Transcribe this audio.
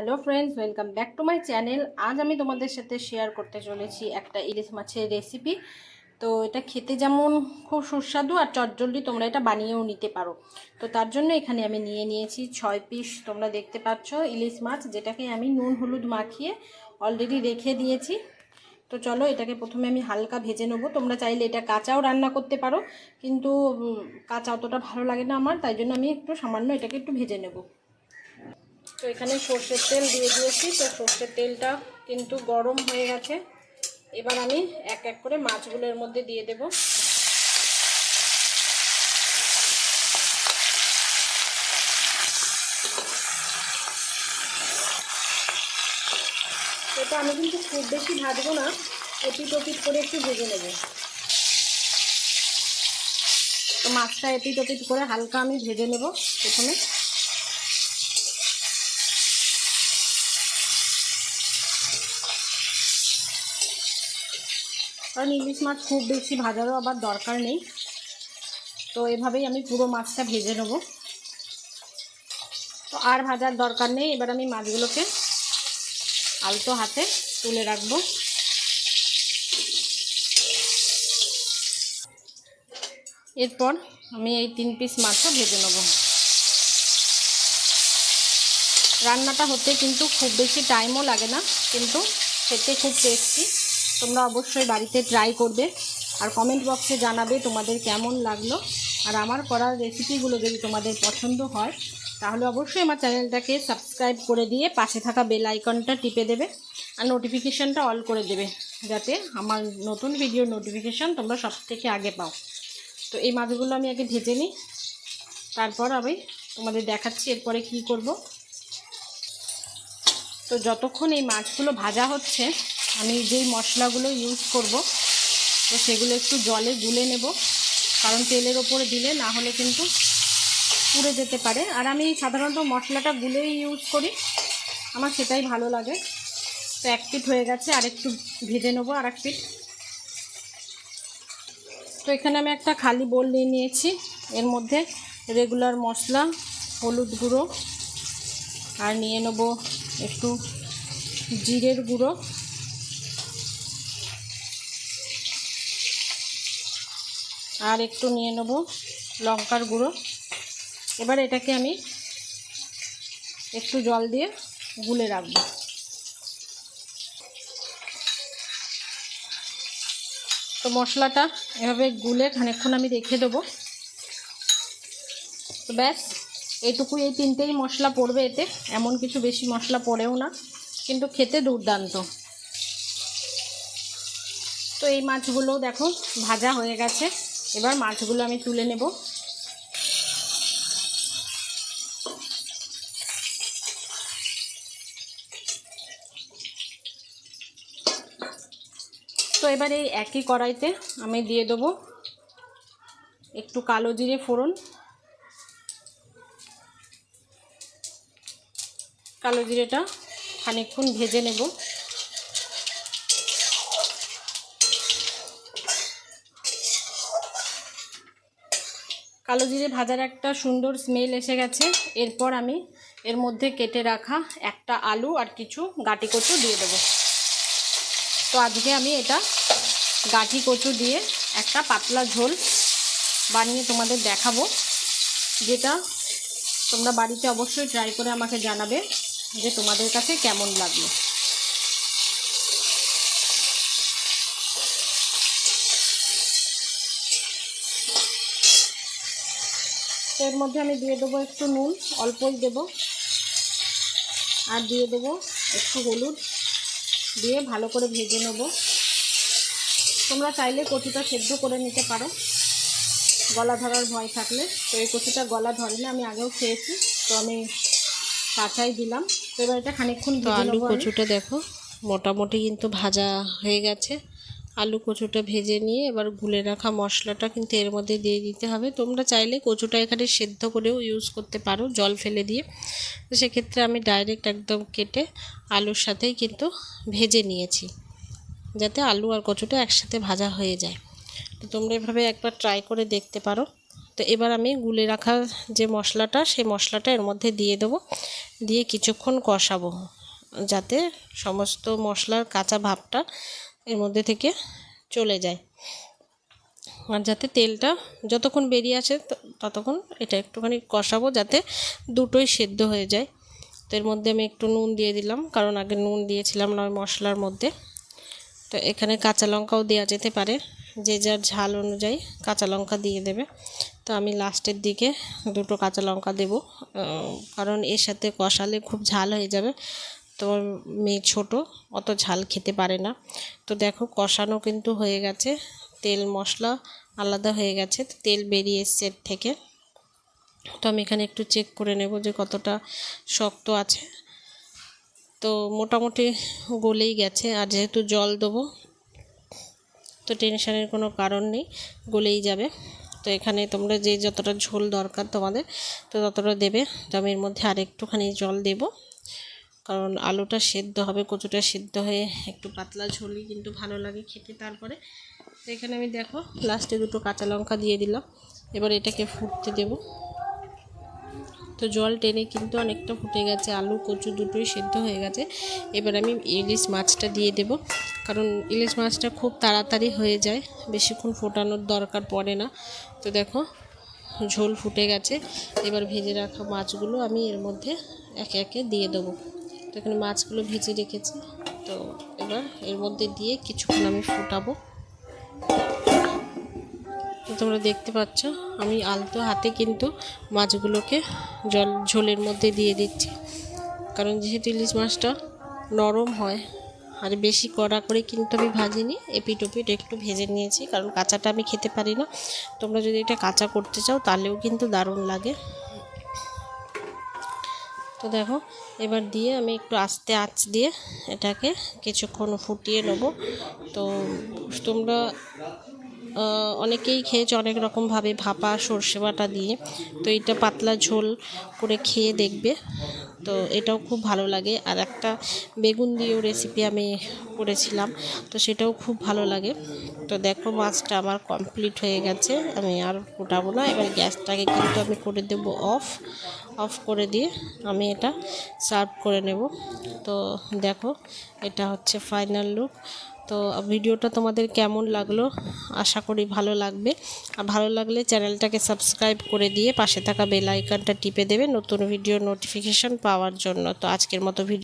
Hello friends welcome back to my channel আজ আমি তোমাদের সাথে শেয়ার করতে চলেছি একটা ইলিশ মাছের রেসিপি তো এটা খেতে যেমন খুব সুস্বাদু আর চটজলদি তোমরা এটা বানিয়েও নিতে পারো। তো তার জন্য এখানে আমি নিয়ে নিয়েছি ছয় পিস তোমরা দেখতে পাচ্ছ ইলিশ মাছ, যেটাকে আমি নুন হলুদ মাখিয়ে অলরেডি রেখে দিয়েছি। তো চলো এটাকে প্রথমে আমি হালকা ভেজে নেব। তোমরা চাইলে এটা কাঁচাও রান্না করতে পারো, কিন্তু কাঁচা অতটা ভালো লাগে না আমার, তাই জন্য আমি একটু সামান্য এটাকে একটু ভেজে নেব। তো এখানে সর্ষের তেল দিয়ে দিয়েছি। তো সর্ষের তেলটা কিন্তু গরম হয়ে গেছে। এবার আমি এক এক করে মাছগুলোর মধ্যে দিয়ে দেব। এটা আমি কিন্তু খুব বেশি ভাজবো না, এপিট ওপিট করে একটু ভেজে নেব। তো মাছটা এপিট ওপিট করে হালকা আমি ভেজে নেব প্রথমে। কারণ ইলিশ মাছ খুব বেশি ভাজারও আবার দরকার নেই। তো এভাবেই আমি পুরো মাছটা ভেজে নেব। তো আর ভাজার দরকার নেই। এবার আমি মাছগুলোকে আলতো হাতে তুলে রাখব। এরপর আমি এই তিন পিস মাছও ভেজে নেব। রান্নাটা হতে কিন্তু খুব বেশি টাইমও লাগে না, কিন্তু খেতে খুব টেস্টি। তোমরা অবশ্যই বাড়িতে ট্রাই করবে। আর কমেন্ট বক্সে জানাবে তোমাদের কেমন লাগল। আর আমার করার রেসিপিগুলো যদি তোমাদের পছন্দ হয়, তাহলে অবশ্যই আমার চ্যানেলটাকে সাবস্ক্রাইব করে দিয়ে পাশে থাকা বেল আইকনটা টিপে দেবে আর নোটিফিকেশানটা অল করে দেবে, যাতে আমার নতুন ভিডিও নোটিফিকেশান তোমরা সব থেকে আগে পাও। তো এই মাছগুলো আমি আগে ভেজে নিই, তারপর আমি তোমাদের দেখাচ্ছি এরপরে কি করব। তো যতক্ষণ এই মাছগুলো ভাজা হচ্ছে আমি যেই মশলাগুলো ইউজ করব, তো সেগুলো একটু জলে গুলে নেব। কারণ তেলের ওপরে দিলে না হলে কিন্তু পুড়ে যেতে পারে। আর আমি সাধারণত মশলাটা গুলেই ইউজ করি। আমার সেটাই ভালো লাগে। তো এক পিট হয়ে গেছে, আর একটু ভেজে নেব আর এক পিট তো এখানে আমি একটা খালি বোল নিয়ে নিয়েছি। এর মধ্যে রেগুলার মশলা, হলুদ গুঁড়ো, আর নিয়ে নেব একটু জিরের গুঁড়ো। আর একটু নিয়ে নেব লঙ্কার গুঁড়ো। এবার এটাকে আমি একটু জল দিয়ে গুলে রাখব। তো মশলাটা এভাবে গুলে খানিকক্ষণ আমি রেখে দেবো। তো ব্যাস এইটুকু এই তিনটেই মশলা পড়বে এতে। এমন কিছু বেশি মশলা পড়েও না, কিন্তু খেতে দুর্দান্ত। তো এই মাছগুলো দেখো, ভাজা হয়ে গেছে। এবার মাছগুলো আমি তুলে নেব। তো এবার এই একই কড়াইতে আমি দিয়ে দেবো একটু কালো জিরে ফোড়ন। কালো জিরেটা খানিকক্ষণ ভেজে নেব। কালো জিরে ভাজার একটা সুন্দর স্মেল এসে গেছে। এরপর আমি এর মধ্যে কেটে রাখা একটা আলু আর কিছু গাটি কচু দিয়ে দেবো। তো আজকে আমি এটা গাটি কচু দিয়ে একটা পাতলা ঝোল বানিয়ে তোমাদের দেখাবো। যেটা তোমরা বাড়িতে অবশ্যই ট্রাই করে আমাকে জানাবে যে তোমাদের কাছে কেমন লাগল। তো এর মধ্যে আমি দিয়ে দেবো একটু নুন অল্পই দেব। আর দিয়ে দেবো একটু হলুদ দিয়ে ভালো করে ভেজে নেব। তোমরা চাইলে কচুটা সেদ্ধ করে নিতে পারো। গলা ধরার ভয় থাকলে। তো এই কচুটা গলা ধরে না আমি আগেও খেয়েছি তো আমি কাঁচাই দিলাম। তো এবার এটা খানিকক্ষণ আলু কচুটা দেখো মোটামুটি কিন্তু ভাজা হয়ে গেছে। আলু কচুটা ভেজে নিয়ে এবার গুলে রাখা মশলাটা কিন্তু এর মধ্যে দিয়ে দিতে হবে। তোমরা চাইলে কচুটা এখানে সেদ্ধ করেও ইউজ করতে পারো জল ফেলে দিয়ে। তো সেক্ষেত্রে আমি ডাইরেক্ট একদম কেটে আলুর সাথেই কিন্তু ভেজে নিয়েছি, যাতে আলু আর কচুটা একসাথে ভাজা হয়ে যায়। তো তোমরা এভাবে একবার ট্রাই করে দেখতে পারো। তো এবার আমি গুলে রাখা যে মশলাটা, সেই মশলাটা এর মধ্যে দিয়ে দেবো। দিয়ে কিছুক্ষণ কষাবো, যাতে সমস্ত মশলার কাঁচা ভাবটা এর মধ্যে থেকে চলে যায়। আর যাতে তেলটা যতক্ষণ বেরিয়ে আসে ততক্ষণ এটা একটুখানি কষাবো যাতে দুটোই সেদ্ধ হয়ে যায়। তো এর মধ্যে আমি একটু নুন দিয়ে দিলাম, কারণ আগে নুন দিয়েছিলাম না ওই মশলার মধ্যে। তো এখানে কাঁচা লঙ্কাও দেওয়া যেতে পারে, যে যার ঝাল অনুযায়ী কাঁচা লঙ্কা দিয়ে দেবে। তো আমি লাস্টের দিকে দুটো কাঁচা লঙ্কা দেব কারণ এর সাথে কষালে খুব ঝাল হয়ে যাবে। তো আমার মেয়ে ছোট, অত ঝাল খেতে পারে না। তো দেখো কষানো কিন্তু হয়ে গেছে, তেল মশলা আলাদা হয়ে গেছে তেল বেরিয়ে এসছে এর থেকে। তো আমি এখানে একটু চেক করে নেব যে কতটা শক্ত আছে। তো মোটামুটি গলেই গেছে, আর যেহেতু জল দেবো, তো টেনশানের কোনো কারণ নেই, গলেই যাবে। তো এখানে তোমরা যে যতটা ঝোল দরকার তোমাদের, তো ততটা দেবে। তো আমি এর মধ্যে আর একটুখানি জল দেব। কারণ আলুটা সেদ্ধ হবে, কচুটা সেদ্ধ হয়ে একটু পাতলা ঝোলই কিন্তু ভালো লাগে খেতে তারপরে। তো এখানে আমি দেখো লাস্টে দুটো কাঁচা লঙ্কা দিয়ে দিলাম। এবার এটাকে ফুটতে দেবো। তো জল টেনে কিন্তু অনেকটা ফুটে গেছে, আলু, কচু দুটোই সেদ্ধ হয়ে গেছে। এবার আমি ইলিশ মাছটা দিয়ে দেব, কারণ ইলিশ মাছটা খুব তাড়াতাড়ি হয়ে যায়, বেশিক্ষণ ফোটানোর দরকার পড়ে না। তো দেখো, ঝোল ফুটে গেছে। এবার ভেজে রাখা মাছগুলো আমি এর মধ্যে একে একে দিয়ে দেবো। এখানে মাছগুলো ভেজে রেখেছি। তো এবার এর মধ্যে দিয়ে কিছুক্ষণ আমি ফোটাবো। তোমরা দেখতে পাচ্ছ, আমি আলতো হাতে কিন্তু মাছগুলোকে জল, ঝোলের মধ্যে দিয়ে দিচ্ছি। কারণ যেহেতু ইলিশ মাছটা নরম হয়, আর বেশি কড়া করে কিন্তু আমি ভাজিনি এপিট ওপিট একটু ভেজে নিয়েছি, কারণ কাঁচাটা আমি খেতে পারি না। তোমরা যদি এটা কাঁচা করতে চাও, তাহলেও কিন্তু দারুণ লাগে। তো দেখো, এবার দিয়ে আমি একটু আস্তে আঁচ দিয়ে এটাকে কিছুক্ষণ ফুটিয়ে নেব। তো তোমরা অনেকেই খেয়েছে অনেক রকমভাবে ভাপা, সর্ষে বাটা দিয়ে। তো এটা পাতলা ঝোল করে খেয়ে দেখবে। তো এটাও খুব ভালো লাগে। আর একটা বেগুন দিয়েও রেসিপি আমি করেছিলাম, তো সেটাও খুব ভালো লাগে। তো দেখো, মাছটা আমার কমপ্লিট হয়ে গেছে। আমি আর ফোটাবো না। এবার গ্যাসটাকে কিন্তু আমি করে দেব অফ অফ করে দিয়ে আমি এটা সার্ভ করে নেব। তো দেখো, এটা হচ্ছে ফাইনাল লুক। তো ভিডিওটা তোমাদের কেমন লাগল? আশা করি ভালো লাগবে। আর ভালো লাগলে চ্যানেলটাকে সাবস্ক্রাইব করে দিয়ে পাশে থাকা বেল আইকনটা টিপে দেবে নতুন ভিডিও নোটিফিকেশান পাওয়ার জন্য। তো আজকের মতো ভিডিও